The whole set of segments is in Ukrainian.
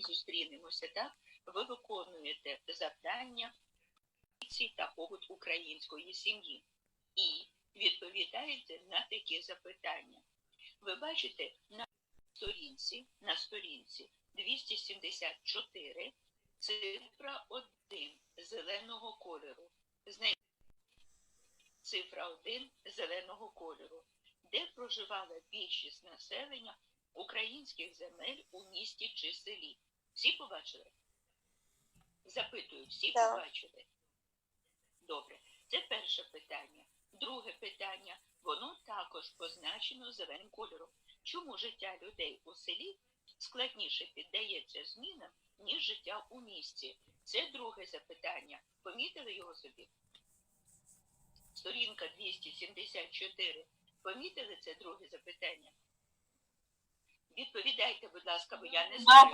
зустрінемося, так? Ви виконуєте завдання та побут української сім'ї і відповідаєте на такі запитання. Ви бачите на сторінці, на сторінці 274 цифра 1 зеленого кольору. Знайдіть цифра 1 зеленого кольору, де проживала більшість населення українських земель у місті чи селі. Всі побачили? Запитую, всі Так. побачили? Добре, це перше питання. Друге питання, воно також позначено зеленим кольором. Чому життя людей у селі складніше піддається змінам, ніж життя у місті? Це друге запитання. Помітили його собі? Сторінка 274. Помітили це друге запитання? Відповідайте, будь ласка, бо я не знаю.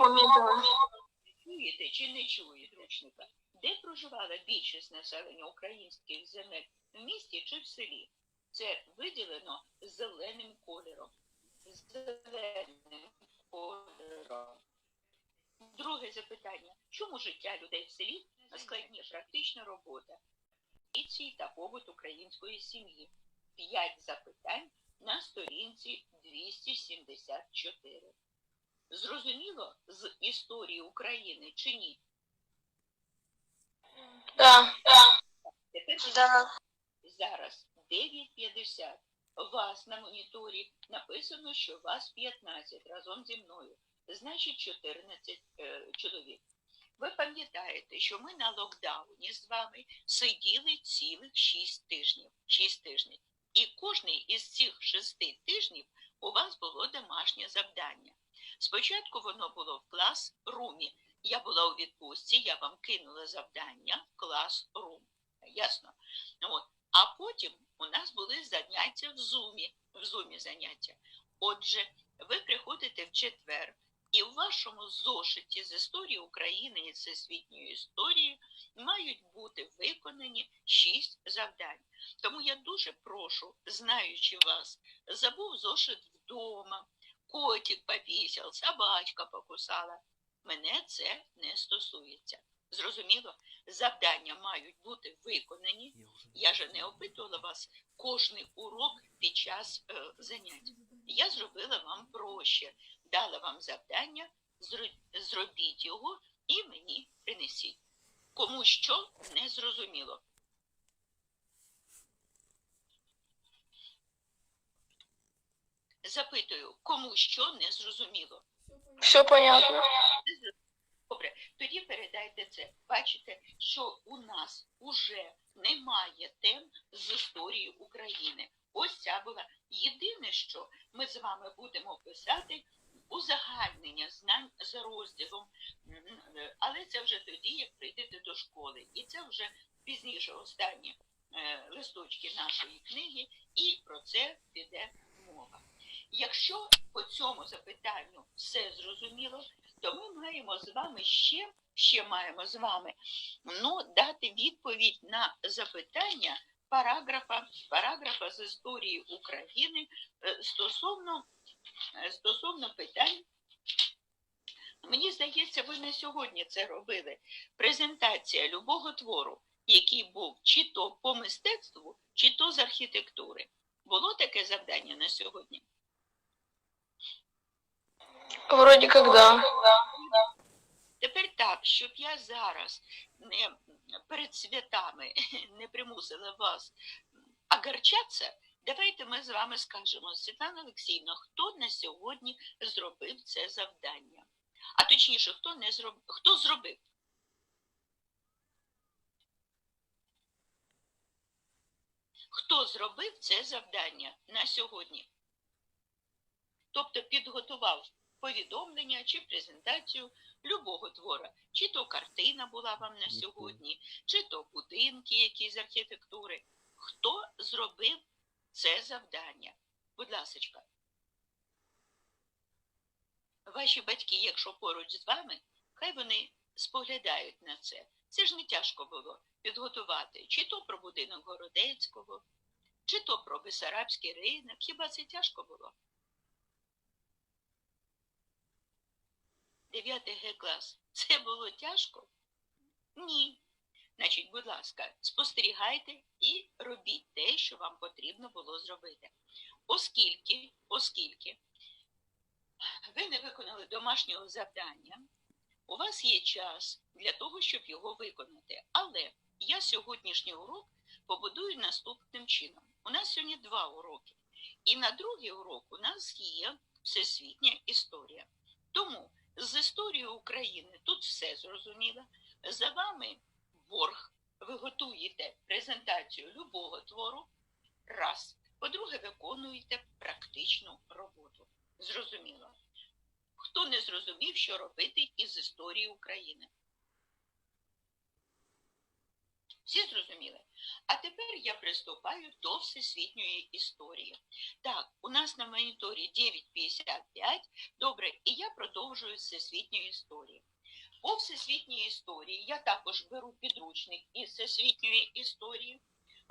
Чуєте чи не чуєте ручника? Де проживала більшість населення українських земель в місті чи в селі? Це виділено зеленим кольором. Зеленим кольором. Друге запитання. Чому життя людей в селі складні практична робота? Та побут української сім'ї. П'ять запитань на сторінці 274. Зрозуміло з історії України чи ні? Да. Тепер Да. зараз 9.50. Вас на моніторі написано, що вас 15 разом зі мною. Значить 14 е, чоловік. Ви пам'ятаєте, що ми на локдауні з вами сиділи цілих 6 тижнів. 6 тижнів. І кожний із цих 6 тижнів у вас було домашнє завдання. Спочатку воно було в клас-румі. Я була у відпустці, я вам кинула завдання в клас-рум. Ясно? От. А потім у нас були заняття в зумі, в зумі заняття. Отже, ви приходите в четвер, і в вашому зошиті з історії України і всесвітньої історії мають бути виконані шість завдань. Тому я дуже прошу, знаючи вас, забув зошит вдома, котик попісяв, собачка покусала. Мене це не стосується. Зрозуміло, завдання мають бути виконані. Я же не опитувала вас кожний урок під час е, занять. Я зробила вам проще, дала вам завдання, зробіть його і мені принесіть. Кому що не зрозуміло. Запитую, кому що не зрозуміло. Все понятно. Добре, тоді передайте це. Бачите, що у нас уже немає тем з історії України. Ось ця була. Єдине, що ми з вами будемо писати узагальнення знань за розділом, е, але це вже тоді, як прийдете до школи. І це вже пізніше останні е, листочки нашої книги, і про це піде мова. Якщо по цьому запитанню все зрозуміло, то ми маємо з вами ще, ще маємо з вами ну, дати відповідь на запитання параграфа, параграфа з історії України е, стосовно, е, стосовно питань. Мені здається, ви не сьогодні це робили. Презентація любого твору, який був чи то по мистецтву, чи то з архітектури. Було таке завдання на сьогодні? Вроде как да. Тепер так, щоб я зараз не перед святами не примусила вас огарчатися, давайте ми з вами скажемо, Світлана Олексіївна, хто на сьогодні зробив це завдання? А точніше, хто не зробив, хто зробив? Хто зробив це завдання на сьогодні? Тобто підготував повідомлення чи презентацію любого твора. Чи то картина була вам на сьогодні, чи то будинки які з архітектури. Хто зробив це завдання? Будь ласочка. Ваші батьки, якщо поруч з вами, хай вони споглядають на це. Це ж не тяжко було підготувати чи то про будинок Городецького, чи то про Бесарабський ринок. Хіба це тяжко було? 9 Г клас. Це було тяжко? Ні. Значить, будь ласка, спостерігайте і робіть те, що вам потрібно було зробити. Оскільки, оскільки ви не виконали домашнього завдання, у вас є час для того, щоб його виконати. Але я сьогоднішній урок побудую наступним чином. У нас сьогодні два уроки. І на другий урок у нас є всесвітня історія. Тому з історією України тут все зрозуміло. За вами борг. Ви готуєте презентацію любого твору. Раз. По-друге, виконуєте практичну роботу. Зрозуміло. Хто не зрозумів, що робити із історії України? Всі зрозуміли? А тепер я приступаю до всесвітньої історії. Так, у нас на моніторі 9.55. Добре, і я продовжую всесвітньої історії. По всесвітній історії я також беру підручник із всесвітньої історії.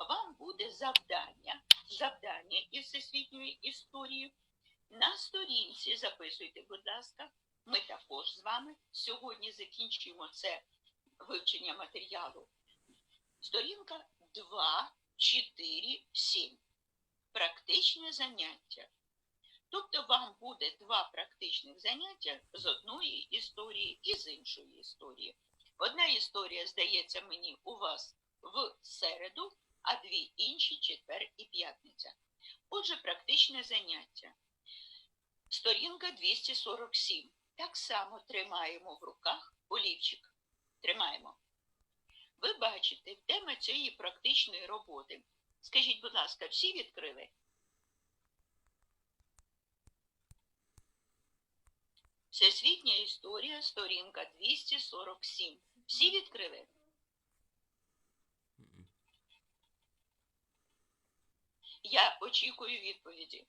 Вам буде завдання, завдання із всесвітньої історії. На сторінці записуйте, будь ласка. Ми також з вами сьогодні закінчуємо це вивчення матеріалу. Сторінка 2, 4, 7. Практичне заняття. Тобто вам буде два практичних заняття з одної історії і з іншої історії. Одна історія, здається мені, у вас в середу, а дві інші четвер і п'ятниця. Отже, практичне заняття. Сторінка 247. Так само тримаємо в руках олівчик. Тримаємо. Ви бачите, тема цієї практичної роботи. Скажіть, будь ласка, всі відкрили? Всесвітня історія, сторінка 247. Всі відкрили? Я очікую відповіді.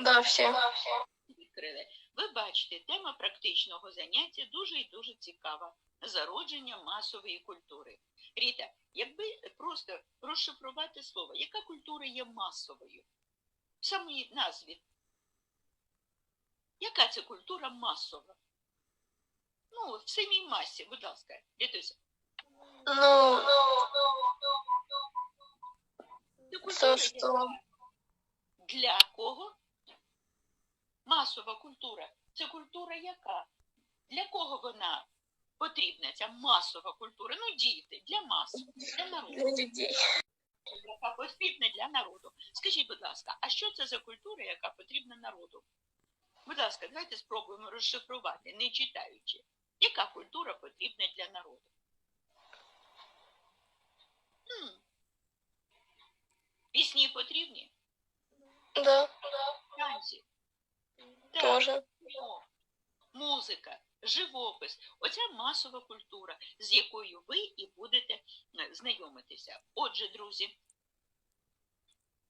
Да, все. Відкрили. Ви бачите, тема практичного заняття дуже і дуже цікава. Зародження масової культури. Ріта, якби просто розшифрувати слово, яка культура є масовою? В самій назві. Яка це культура масова? Ну, в самій масі, будь ласка, Рітуся. Ну, Це культура, то, яка Для кого? Масова культура. Це культура яка? Для кого вона потрібна, ця масова культура? Ну, діти, для мас, для народу. Яка потрібна для народу. Скажіть, будь ласка, а що це за культура, яка потрібна народу? Будь ласка, давайте спробуємо розшифрувати, не читаючи. Яка культура потрібна для народу? Хм. Пісні потрібні? Да, Танці? Так. тоже. музика, живопис оця масова культура, з якою ви і будете е, знайомитися. Отже, друзі,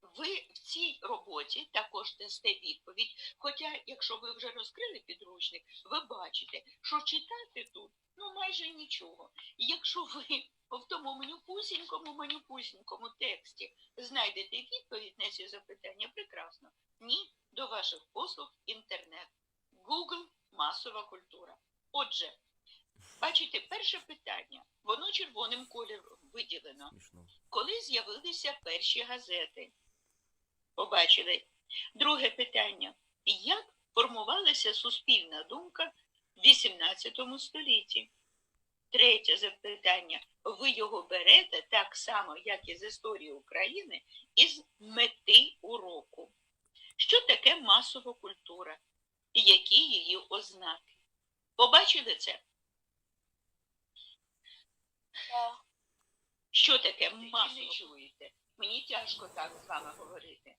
ви в цій роботі також дасте відповідь. Хоча, якщо ви вже розкрили підручник, ви бачите, що читати тут ну майже нічого. І якщо ви в тому манюпусінькому манюпусінькому тексті знайдете відповідь на ці запитання, прекрасно. Ні, до ваших послуг інтернет. Google масова культура. Отже, бачите, перше питання, воно червоним кольором виділено. Коли з'явилися перші газети? Побачили. Друге питання. Як формувалася суспільна думка в XVIII столітті? Третє запитання. Ви його берете так само, як і з історії України, із мети уроку. Що таке масова культура? І які її ознаки? Побачили це? Що таке масово? Не чуєте? Мені тяжко так з вами говорити.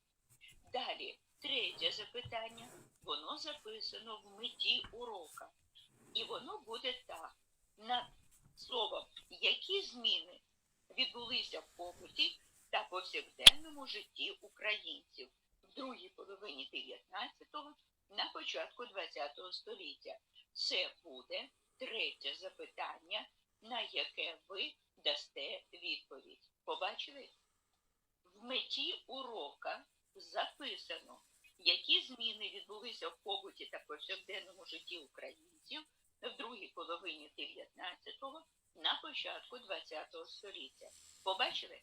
Далі, третє запитання. Воно записано в меті урока. І воно буде так. Над словом, які зміни відбулися в побуті та повсякденному житті українців 19-го, на початку 20-го століття. Це буде третє запитання, на яке ви дасте відповідь. Побачили? В меті урока записано, Які зміни відбулися в побуті та повсякденному житті українців в другій половині 19-го, на початку 20-го століття? Побачили?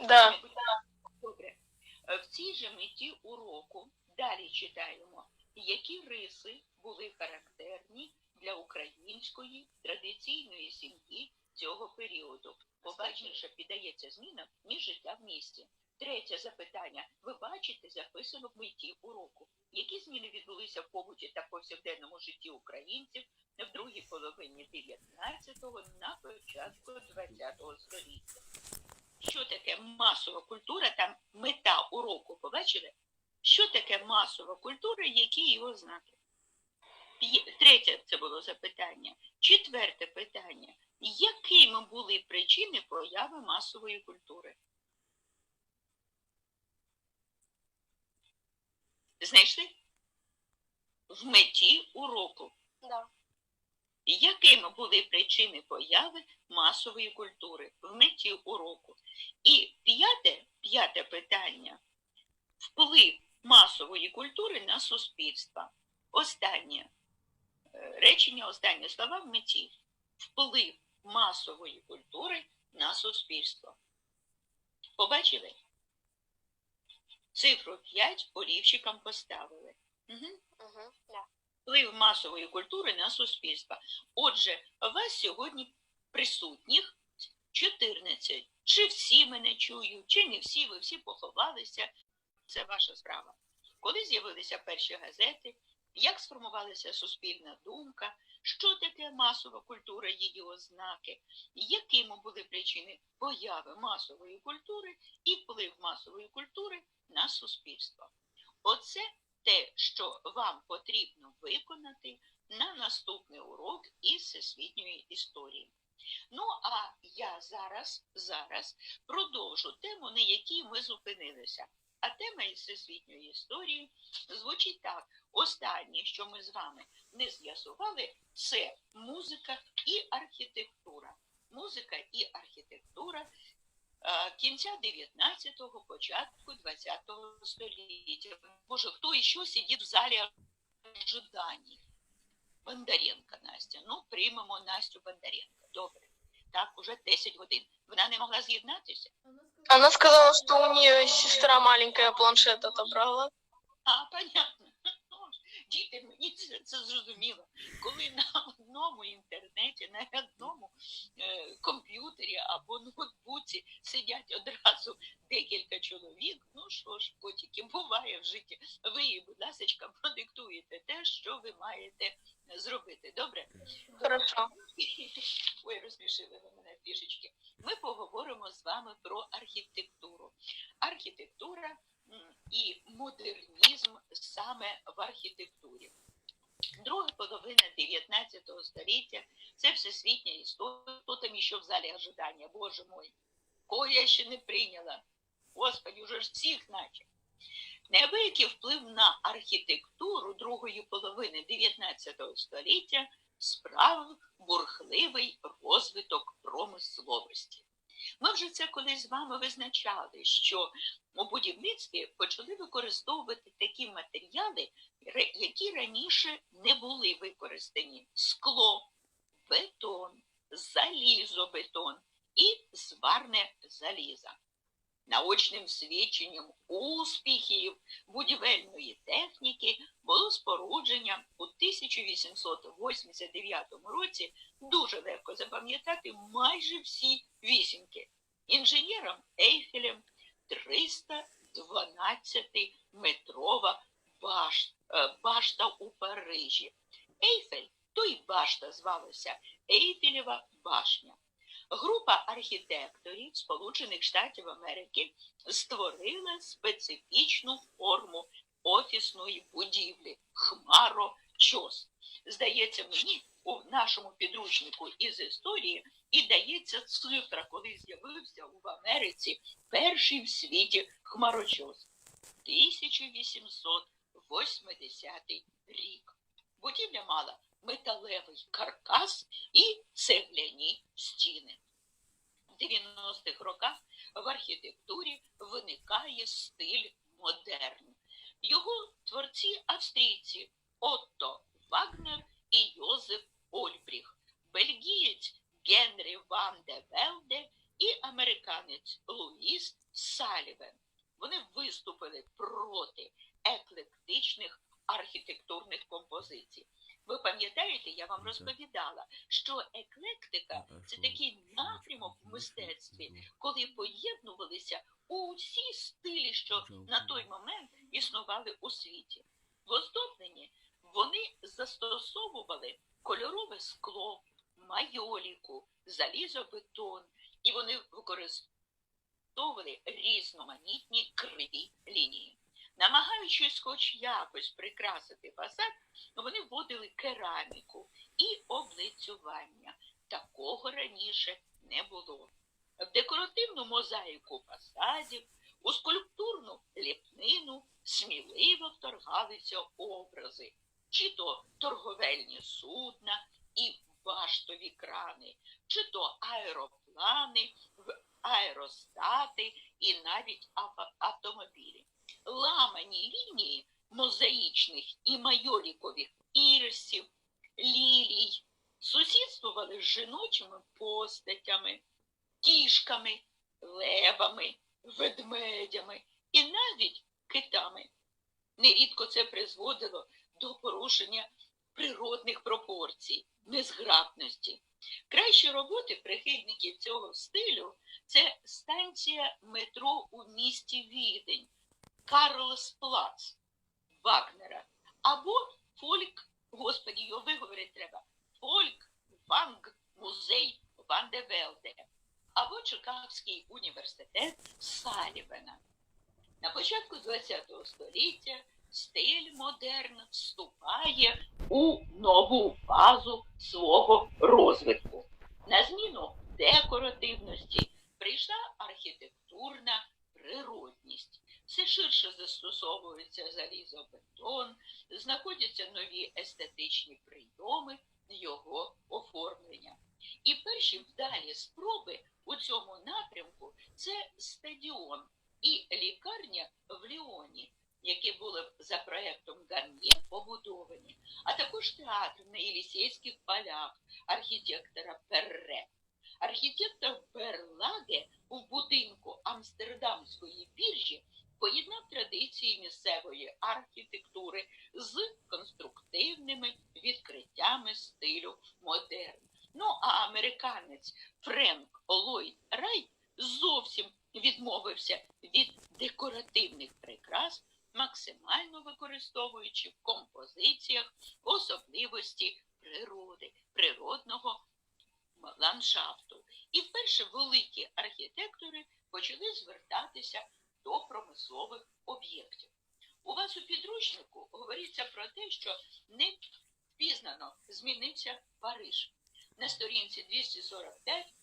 Да. Добре. Е, В цій же меті уроку далі читаємо, які риси були характерні для української традиційної сім'ї цього періоду. Побачніше піддається змінам, ніж життя в місті. Третє запитання. Ви бачите, записано в меті уроку. Які зміни відбулися в побуті та повсякденному житті українців в другій половині 19-го на початку 20-го століття? Що таке масова культура, там мета уроку, побачили? Що таке масова культура, які його знаки? Третє це було запитання. Четверте питання. Якими були причини появи масової культури? Знайшли? В меті уроку. Да. Якими були причини появи масової культури в меті уроку? І п'яте, п'яте питання вплив масової культури на суспільство. Останнє е, речення, останні слова в меті. Вплив масової культури на суспільство. Побачили? Цифру 5 олівчиком поставили. Угу Угу. Да. Вплив масової культури на суспільство. Отже, вас сьогодні присутніх 14. Чи всі мене чують, чи не всі, ви всі поховалися. Це ваша справа. Коли з'явилися перші газети, як сформувалася суспільна думка, що таке масова культура, її ознаки, якими були причини появи масової культури і вплив масової культури на суспільство. Оце те, що вам потрібно виконати на наступний урок із всесвітньої історії. Ну а я зараз, зараз продовжу тему, на якій ми зупинилися. А тема із всесвітньої історії звучить так: останнє, що ми з вами не з'ясували, це музика і архітектура. Музика і архітектура кінця 19-го, початку 20-го століття. Боже, хто іще сидить в залі ожиданий? Бондаренко Настя. Ну, приймемо Настю Бондаренко. Добре. Так, уже 10 годин. Вона не могла з'єднатися. Она сказала, что у нее сестра маленькая планшет отобрала. А, понятно. Діти, мені це, це зрозуміло. Коли на одному інтернеті, на одному е, комп'ютері або ноутбуці сидять одразу декілька чоловік, ну що ж, котики, буває в житті. Ви будь ласка, продиктуєте те, що ви маєте зробити. Добре? Хорошо. Ой, розсмішили ви мене трішечки. Ми поговоримо з вами про архітектуру. Архітектура і модернізм саме в архітектурі. Друга половина 19 століття це всесвітня історія. Хто там ще в залі ожидання, боже мой. Кого я ще не прийняла? Господи, уже ж всіх наче. Неабиякий вплив на архітектуру другої половини 19 століття справив бурхливий розвиток промисловості. Ми вже це колись з вами визначали, що у будівництві почали використовувати такі матеріали, які раніше не були використані: скло, бетон, залізобетон і зварне залізо. Наочним свідченням успіхів будівельної техніки було спорудження у 1889 році дуже легко запам'ятати майже всі вісімки. Інженером Ейфелем 312-метрова баш, е, башта у Парижі. Ейфель, то й башта звалася Ейфелєва башня. Група архітекторів Сполучених Штатів Америки створила специфічну форму офісної будівлі хмарочос. Здається мені, у нашому підручнику із історії і дається цифра, коли з'явився в Америці перший в світі хмарочос. 1880 рік. Будівля мала металевий каркас і цегляні стіни. 90-х роках в архітектурі виникає стиль модерн. Його творці австрійці Отто Вагнер і Йозеф Ольбріх, бельгієць Генрі Ван де Велде і американець Луїс Салівен. Вони виступили проти еклектичних архітектурних композицій. Ви пам'ятаєте, я вам розповідала, що еклектика це такий напрямок в мистецтві, коли поєднувалися усі стилі, що на той момент існували у світі. В оздобленні вони застосовували кольорове скло, майоліку, залізобетон, і вони використовували різноманітні криві лінії. Намагаючись хоч якось прикрасити фасад, вони вводили кераміку і облицювання. Такого раніше не було. В декоративну мозаїку фасадів, у скульптурну ліпнину сміливо вторгалися образи, чи то торговельні судна і баштові крани, чи то аероплани, аеростати і навіть автомобілі. Ламані лінії мозаїчних і майолікових ірсів, лілій сусідствували з жіночими постатями, кішками, левами, ведмедями і навіть китами. Нерідко це призводило до порушення природних пропорцій, незграбності. Кращі роботи прихильників цього стилю це станція метро у місті Відень, Карлсплац Вагнера, або фольк, господі, його виговорити треба, фольк Ванг музей Ван де Велде, або Чикагський університет Салівена. На початку ХХ століття стиль модерн вступає у нову фазу свого розвитку. На зміну декоративності прийшла архітектурна природність. Все ширше застосовується залізобетон, знаходяться нові естетичні прийоми його оформлення. І перші вдалі спроби у цьому напрямку це стадіон і лікарня в Ліоні, які були за проектом Гарнє побудовані, а також театр на Єлісейських полях архітектора Перре. Архітектор Берлаге у будинку Амстердамської біржі поєднав традиції місцевої архітектури з конструктивними відкриттями стилю модерн. Ну а американець Френк Ллойд Райт зовсім відмовився від декоративних прикрас, максимально використовуючи в композиціях особливості природи, природного ландшафту. І вперше великі архітектори почали звертатися до промислових об'єктів. У вас у підручнику говориться про те, що не впізнано змінився Париж. На сторінці 245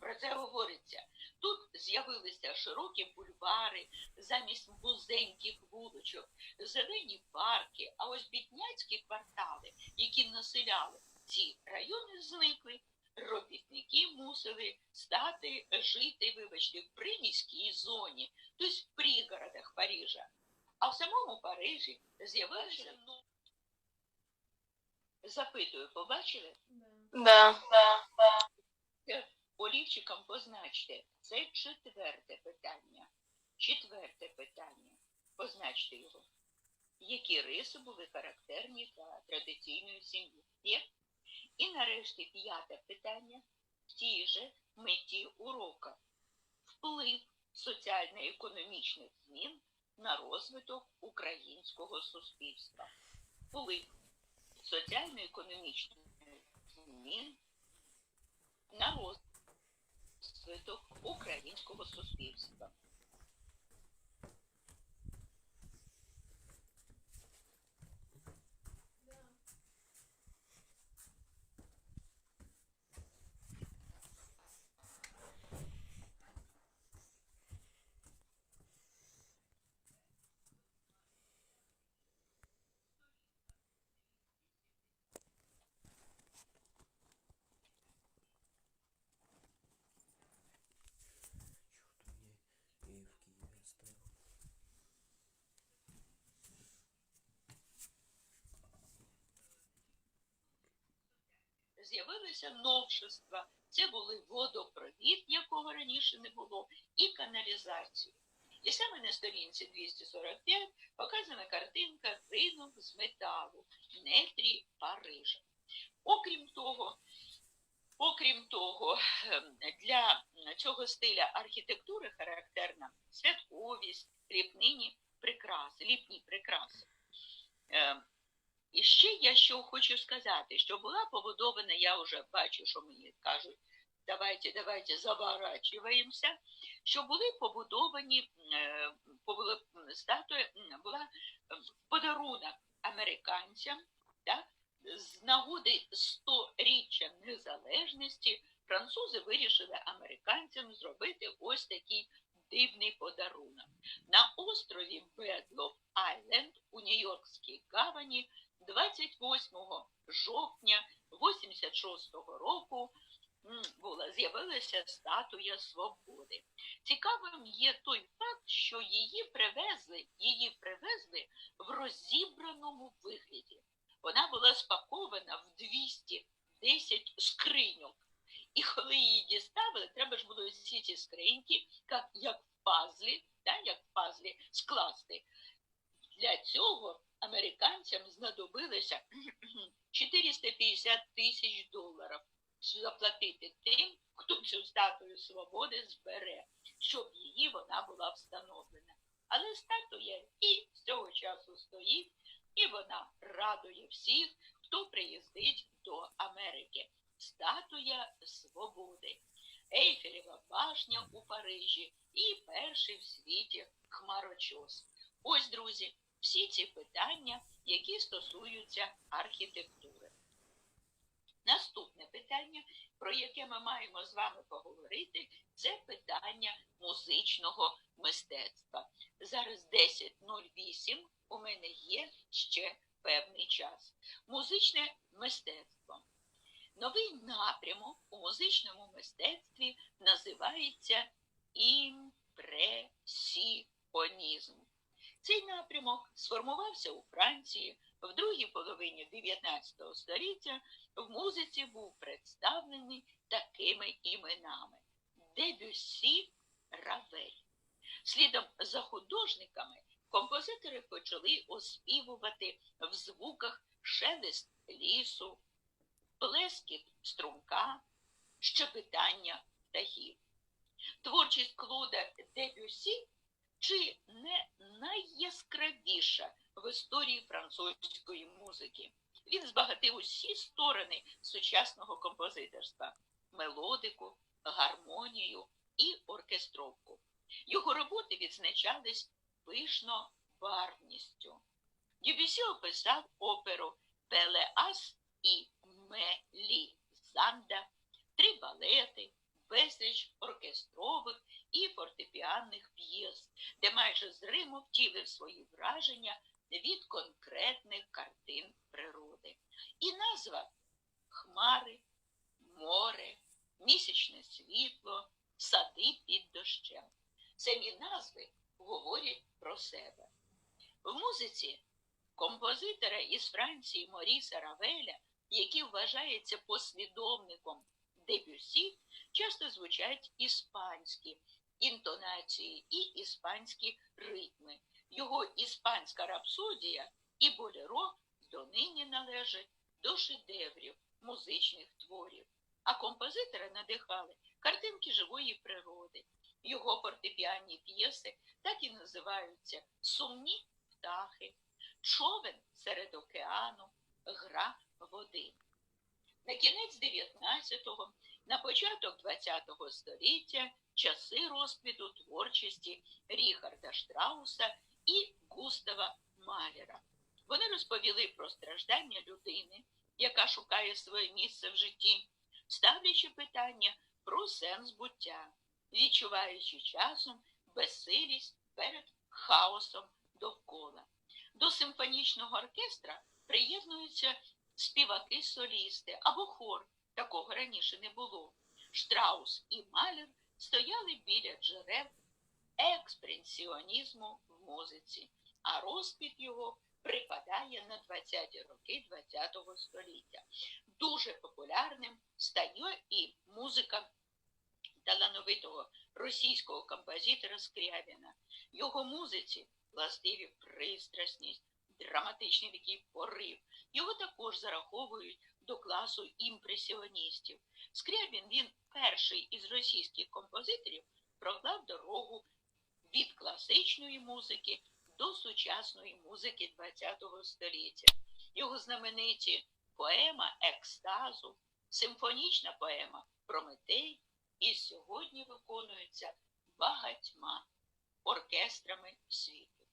про це говориться. Тут з'явилися широкі бульвари замість вузеньких вуличок, зелені парки, а ось бідняцькі квартали, які населяли ці райони, зникли. Робітники мусили стати жити, вибачте, в приміській зоні, тобто в пригородах Парижа. А в самому Парижі з'явилися ну, запитую, побачили? Да. олівчиком позначте. Це четверте питання. Четверте питання. Позначте його. Які риси були характерні для традиційної сім'ї? Є? І нарешті п'яте питання. В тій же меті урока. Вплив соціально-економічних змін на розвиток українського суспільства. Вплив соціально-економічних змін на розвиток українського суспільства. З'явилися новшества. Це були водопровід, якого раніше не було, і каналізацію. І саме на сторінці 245 показана картинка ринок з металу, нетрі Парижа. Окрім того, окрім того, ем, для цього стиля архітектури характерна святковість, ліпнині прикраси, ліпні прикраси. І ще я що хочу сказати, що була побудована, я вже бачу, що мені кажуть, давайте, давайте заворачуємося, що були побудовані е, м, статуя була е, подарунок американцям, так, з нагоди 100-річчя незалежності французи вирішили американцям зробити ось такий дивний подарунок. На острові Бедлов Айленд у Нью-Йоркській гавані 28 жовтня 86-го року була з'явилася статуя свободи. Цікавим є той факт, що її привезли, її привезли в розібраному вигляді. Вона була спакована в 210 скриньок. І коли її діставили, треба ж було всі ці скриньки, як, як в пазлі, да, як в пазлі, скласти. Для цього американцям знадобилося 450 тисяч доларів заплатити тим, хто цю статую свободи збере, щоб її вона була встановлена. Але статуя і з цього часу стоїть, і вона радує всіх, хто приїздить до Америки. Статуя свободи. Ейфелева башня у Парижі і перший в світі хмарочос. Ось, друзі, всі ці питання, які стосуються архітектури. Наступне питання, про яке ми маємо з вами поговорити, це питання музичного мистецтва. Зараз 10.08, у мене є ще певний час. Музичне мистецтво. Новий напрямок у музичному мистецтві називається імпресіонізм. Цей напрямок сформувався у Франції в другій половині 19 століття. В музиці був представлений такими іменами Дебюсі Равель. Слідом за художниками композитори почали оспівувати в звуках шелест лісу, плескіт струмка, щебетання птахів. Творчість Клода Дебюсі чи не найяскравіша в історії французької музики. Він збагатив усі сторони сучасного композиторства мелодику, гармонію і оркестровку. Його роботи відзначались пишно барвністю. Дюбюсі описав оперу Пелеас і Мелі Занда, три балети, безліч оркестрових і фортепіанних п'єс, де майже зримо втілив свої враження від конкретних картин природи. І назва Хмари, море, місячне світло, сади під дощем. Самі назви говорять про себе. В музиці композитора із Франції Моріса Равеля, який вважається послідовником Дебюсі, часто звучать іспанські інтонації і іспанські ритми. Його іспанська рапсодія і болеро донині належать до шедеврів музичних творів. А композитора надихали картинки живої природи. Його фортепіанні п'єси так і називаються Сумні птахи, човен серед океану, гра води. На кінець 19-го, на початок 20-го століття часи розквіту творчості Ріхарда Штрауса і Густава Малера. Вони розповіли про страждання людини, яка шукає своє місце в житті, ставлячи питання про сенс буття, відчуваючи часом безсилість перед хаосом довкола. До симфонічного оркестра приєднуються співаки-солісти або хор. Такого раніше не було. Штраус і Малер стояли біля джерел експресіонізму в музиці, а розквіт його припадає на 20-ті роки ХХ століття. Дуже популярним стає і музика талановитого російського композитора Скрябіна. Його музиці властиві пристрасність, драматичний такий порив. Його також зараховують до класу імпресіоністів. Скрябін він перший із російських композиторів проклав дорогу від класичної музики до сучасної музики ХХ століття. Його знамениті поема Екстазу, симфонічна поема Прометей і сьогодні виконуються багатьма оркестрами світу.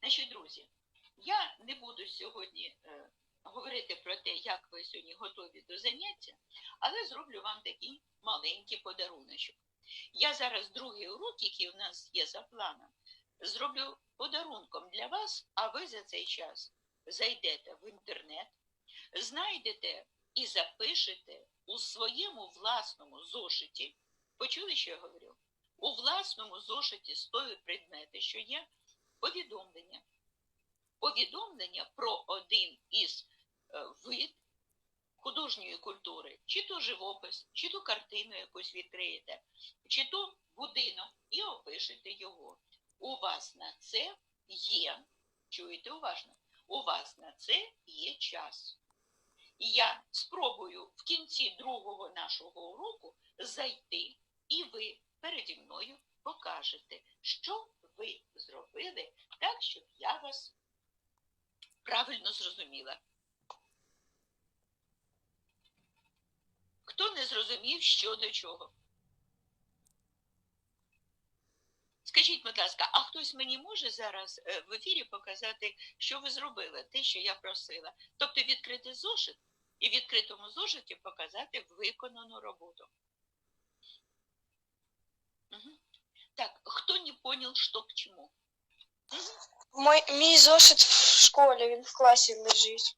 Значить, друзі, я не буду сьогодні е, говорити про те, як ви сьогодні готові до заняття, але зроблю вам такий маленький подаруночок. Я зараз другий урок, який у нас є за планом, зроблю подарунком для вас, а ви за цей час зайдете в інтернет, знайдете і запишете у своєму власному зошиті. Почули, що я говорю? У власному зошиті стоять предмети, що є повідомлення. Повідомлення про один із вид художньої культури, чи то живопис, чи то картину якусь відкриєте, чи то будинок, і опишете його. У вас на це є, чуєте уважно, у вас на це є час. І я спробую в кінці другого нашого уроку зайти, і ви переді мною покажете, що ви зробили так, щоб я вас правильно зрозуміла. Хто не зрозумів, що до чого? Скажіть, будь ласка, а хтось мені може зараз е, в ефірі показати, що ви зробили, те, що я просила? Тобто відкрити зошит і в відкритому зошиті показати виконану роботу. Мгм. Так, хто не понял, що к чому? Мой, мій зошит в школі, він в класі лежить.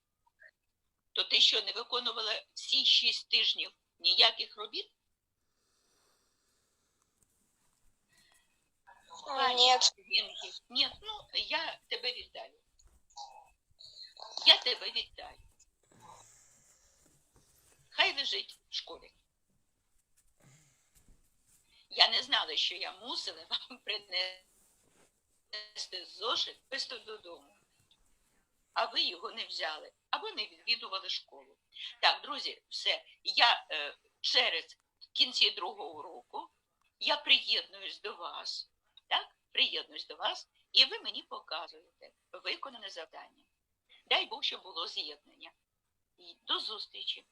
То ти що не виконувала всі шість тижнів ніяких робіт? Ні. Ні, ну я тебе вітаю. Я тебе вітаю. Хай лежить в школі. Я не знала, що я мусила вам принести зошит просто додому. А ви його не взяли або не відвідували школу. Так, друзі, все. Я е, через кінці другого року я приєднуюсь до вас. Так, приєднуюсь до вас, і ви мені показуєте виконане завдання. Дай Бог, щоб було з'єднання. До зустрічі!